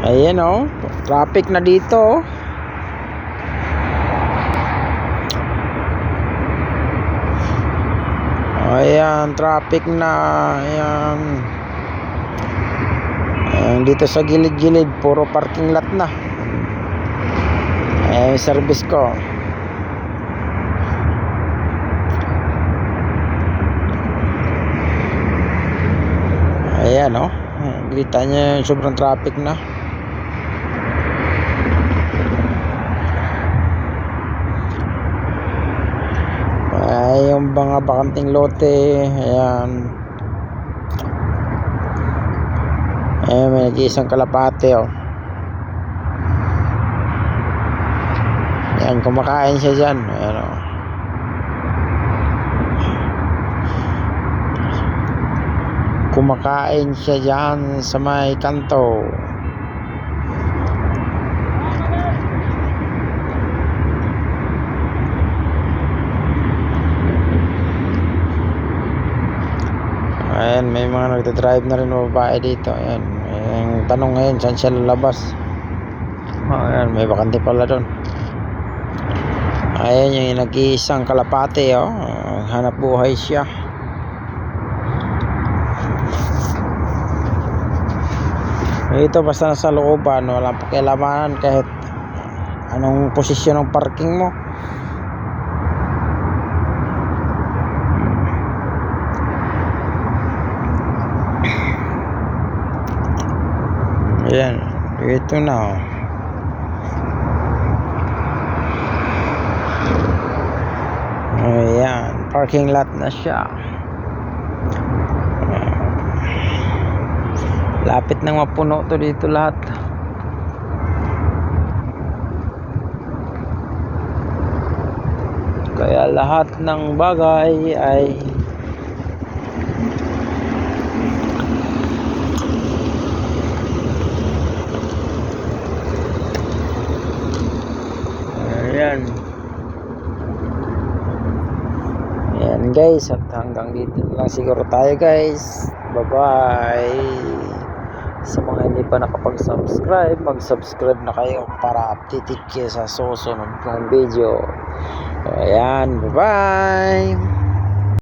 Ayan oh, traffic na dito. oh. Ayan, traffic na. Ayan. Ayan, dito sa gilid-gilid, puro parking lot na. Ayan, service ko. Ayan, oh. Kita sobrang traffic na. Ay, yung mga bakanting lote. Ayan. Ayan, may nag-iisang kalapate, oh. Ayan, kumakain siya dyan. Ayan, oh. Kumakain siya dyan sa may kanto. Ayan, may mga nagdadrive na rin babae dito. Ayan, yung tanong ngayon, saan siya lalabas? Oh, ayan, may bakante pala doon. Ayan, yung nag-iisang kalapate, oh. Hanap buhay siya. Ito basta nasa looban, walang pakialamanan kahit anong posisyon ng parking mo. Ayan, ito na oh. Ayan, parking lot na siya. Lapit nang mapuno to dito lahat. Kaya lahat ng bagay ay Ayan. Ayan guys, at hanggang dito lang siguro tayo guys. Bye-bye. Sa mga hindi pa nakapag-subscribe, mag-subscribe na kayo para updated kayo sa susunod kong video. Ayan, bye-bye.